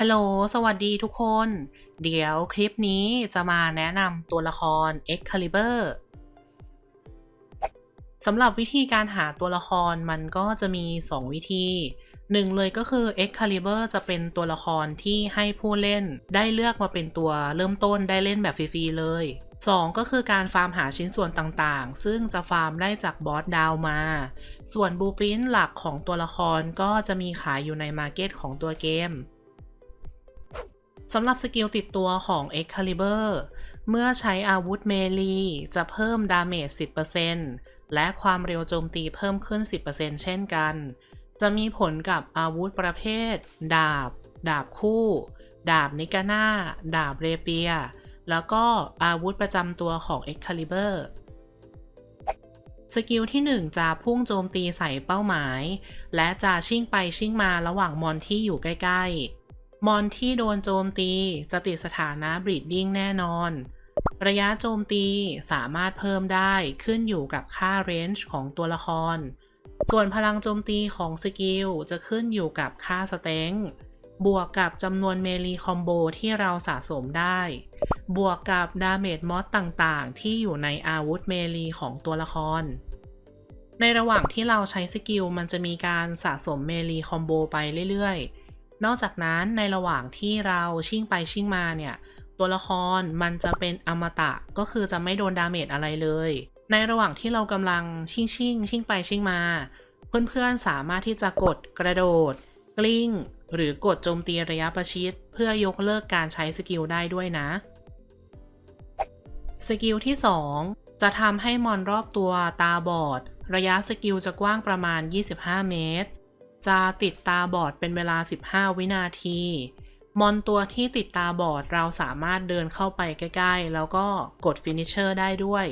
ฮัลโหล สวัสดีทุกคน เดี๋ยวคลิปนี้จะมาแนะนำตัวละคร Excalibur สำหรับวิธีการหาตัวละครมันก็จะมี 2 วิธีหนึ่งเลยก็คือ Excalibur จะเป็นตัวละครที่ให้ผู้เล่น ได้เลือกมาเป็นตัวเริ่มต้นได้เล่นแบบฟรีๆเลย 2 ก็คือการฟาร์มหาชิ้นส่วนต่างๆ ซึ่งจะฟาร์มได้จากบอสดาวมา ส่วนบูปรินหลักของตัวละครก็จะมีขายอยู่ในมาร์เก็ตของตัวเกม สำหรับสกิลติดตัวของ Excalibur เมื่อใช้อาวุธเมลีจะเพิ่มดาเมจ 10%และความเร็วโจมตีเพิ่มขึ้น 10%เช่นกัน จะมีผลกับอาวุธประเภท ดาบ ดาบคู่ ดาบนิกาน่า ดาบเรเปีย แล้วก็อาวุธประจำตัวของ Excalibur สกิลที่ 1 จะพุ่งโจมตีใส่เป้าหมาย และจะชิ่งไปชิ่งมาระหว่างมอนที่อยู่ใกล้ ๆ มอนที่โดนโจมตีจะติดสถานะบรีดดิ้งแน่นอน ระยะโจมตีสามารถเพิ่มได้ขึ้นอยู่กับค่าเรนจ์ของตัวละคร ส่วนพลังโจมตีของสกิลจะขึ้นอยู่กับค่าสเต็งบวกกับจำนวนเมลีคอมโบที่เราสะสมได้ บวกกับดาเมจมอสต่างๆ ที่อยู่ในอาวุธเมลีของตัวละคร ในระหว่างที่เราใช้สกิลมันจะมีการสะสมเมลีคอมโบไปเรื่อยๆ นอกจากนั้นในระหว่างที่เราชิ่งไปชิ่งมาเนี่ย ตัวละครมันจะเป็นอมตะก็คือจะไม่โดนดาเมจอะไรเลย ในระหว่างที่เรากำลังชิ่งชิ่งชิ่งไปชิ่งมา เพื่อนๆสามารถที่จะกดกระโดด กลิ้ง หรือกดโจมตีระยะประชิด เพื่อยกเลิกการใช้สกิลได้ด้วยนะ สกิลที่ 2 จะทำให้มอนรอบตัวตาบอด ระยะสกิลจะกว้างประมาณ 25 เมตร จะติดตาบอดเป็นเวลา 15 วินาที มอนตัวที่ติดตาบอดเราสามารถเดินเข้าไปใกล้ๆ แล้วก็กดฟินิชเชอร์ได้ด้วย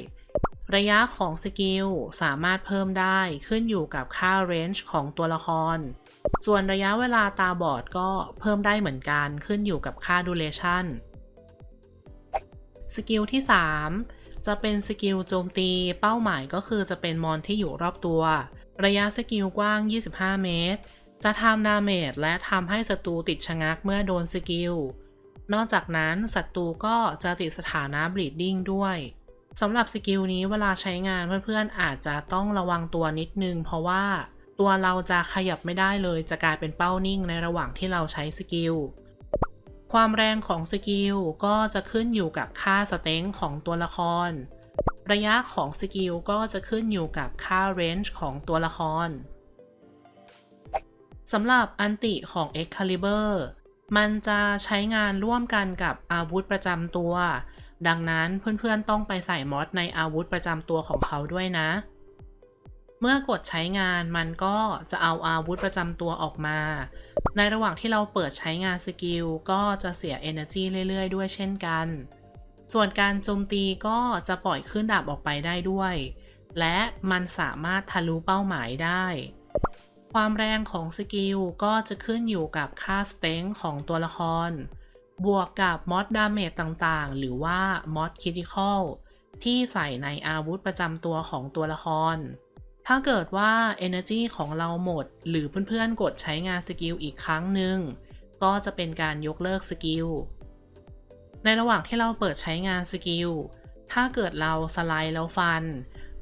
ระยะของสกิลสามารถเพิ่มได้ขึ้นอยู่กับค่าเรนจ์ของตัวละคร ส่วนระยะเวลาตาบอดก็เพิ่มได้เหมือนกันขึ้นอยู่กับค่าดูเลชันสกิลที่ 3 จะเป็นสกิลโจมตีเป้าหมายก็คือจะเป็นมอนที่อยู่รอบตัว ระยะสกิลกว้าง 25 เมตร จะทำดาเมจและทำให้ศัตรูติดชะงักเมื่อโดนสกิล นอกจากนั้นศัตรูก็จะติดสถานะบลีดดิ้งด้วยสำหรับสกิลนี้เวลาใช้งานเพื่อนๆ อาจจะต้องระวังตัวนิดนึง เพราะว่าตัวเราจะขยับไม่ได้เลย จะกลายเป็นเป้านิ่งในระหว่างที่เราใช้สกิล ความแรงของสกิลก็จะขึ้นอยู่กับค่าสเต็งของตัวละคร ระยะของสกิลก็จะขึ้นอยู่กับค่าเรนจ์ของตัวละครสำหรับอันติของ Excalibur มันจะใช้งานร่วมกันกับอาวุธประจำตัว ดังนั้นเพื่อนๆต้องไปใส่มอดในอาวุธประจำตัวของเขาด้วยนะ เมื่อกดใช้งานมันก็จะเอาอาวุธประจำตัวออกมา ในระหว่างที่เราเปิดใช้งานสกิลก็จะเสีย Energy เรื่อยๆ ด้วยเช่นกัน ส่วนการโจมตีก็จะปล่อยขึ้นดาบออกไปได้ด้วย และมันสามารถทะลุเป้าหมายได้ ความแรงของสกิลก็จะขึ้นอยู่กับค่าสเต็งของตัวละคร บวกกับมอดดาเมจต่างๆ หรือว่ามอดคิติคอลที่ใส่ในอาวุธประจำตัวของตัวละคร ถ้าเกิดว่า Energy ของเราหมด หรือเพื่อนๆ กดใช้งานสกิลอีกครั้งหนึ่ง ก็จะเป็นการยกเลิกสกิล ในระหว่างที่เราเปิดใช้งานสกิล ถ้าเกิดเราสไลด์แล้วฟัน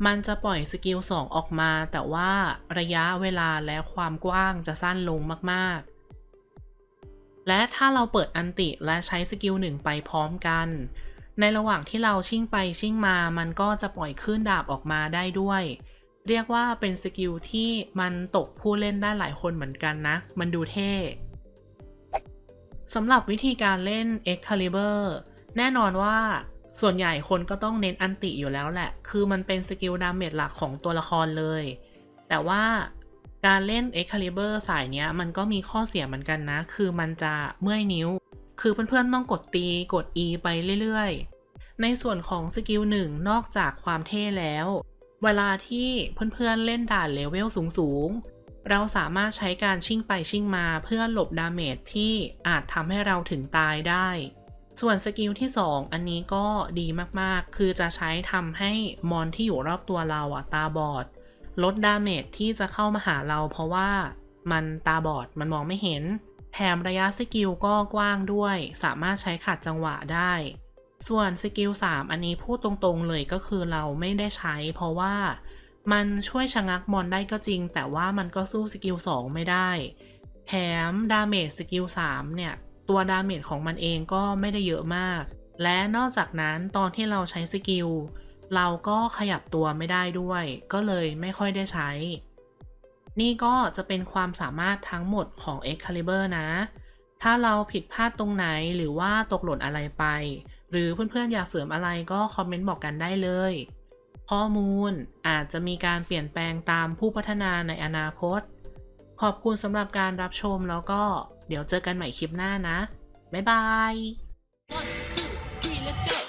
มันจะปล่อยสกิล 2 ออกมา แต่ว่าระยะเวลาและความกว้างจะสั้นลงมาก ๆ และถ้าเราเปิดอันติและใช้สกิล 1 ไปพร้อมกัน ในระหว่างที่เราชิ่งไปชิ่งมา มันก็จะปล่อยคลื่นดาบออกมาได้ด้วย เรียกว่าเป็นสกิลที่มันตกผู้เล่นได้หลายคนเหมือนกันนะ มันดูเท่ สำหรับวิธีการเล่น Excalibur แน่นอนว่าส่วนใหญ่คนก็ต้องเน้นอันติอยู่แล้วแหละ คือมันเป็นสกิลดาเมจหลักของตัวละครเลย แต่ว่าการเล่น Excalibur สายเนี้ยมันก็มีข้อเสียเหมือนกันนะ คือมันจะเมื่อยนิ้ว คือเพื่อนๆต้องกดตีกด E ไปเรื่อยๆ ในส่วนของสกิลหนึ่งนอกจากความเท่แล้ว เวลาที่เพื่อนๆเล่นด่านเลเวลสูงๆ เราสามารถใช้การชิ่งไปชิ่งมาเพื่อหลบดาเมจที่อาจทำให้เราถึงตายได้ ส่วนสกิลที่ 2 อันนี้ก็ดีมากๆ คือจะใช้ทำให้มอนที่อยู่รอบตัวเราอะตาบอด ลดดาเมจที่จะเข้ามาหาเราเพราะว่ามันตาบอดมันมองไม่เห็น แถมระยะสกิลก็กว้างด้วย สามารถใช้ขัดจังหวะได้ ส่วนสกิล3อันนี้พูดตรงๆเลยก็คือเราไม่ได้ใช้เพราะว่า มันช่วยชะงักมอนได้ก็จริง แต่ว่ามันก็สู้สกิล2ไม่ได้ แถมดาเมจสกิล3เนี่ย ตัวดาเมจของมันเองก็ไม่ได้เยอะมาก และนอกจากนั้นตอนที่เราใช้สกิลเราก็ขยับตัวไม่ได้ด้วย ก็เลยไม่ค่อยได้ใช้ นี่ก็จะเป็นความสามารถทั้งหมดของ Excalibur นะ ถ้าเราผิดพลาดตรงไหนหรือว่าตกหล่นอะไรไป หรือเพื่อนๆอยากเสริมอะไรก็คอมเมนต์บอกกันได้เลย ข้อมูลอาจจะมีการเปลี่ยนแปลงตามผู้พัฒนาในอนาคต ขอบคุณสำหรับการรับชมแล้วก็เดี๋ยวเจอกันใหม่คลิปหน้านะ บ๊ายบาย One, two, three, let's go.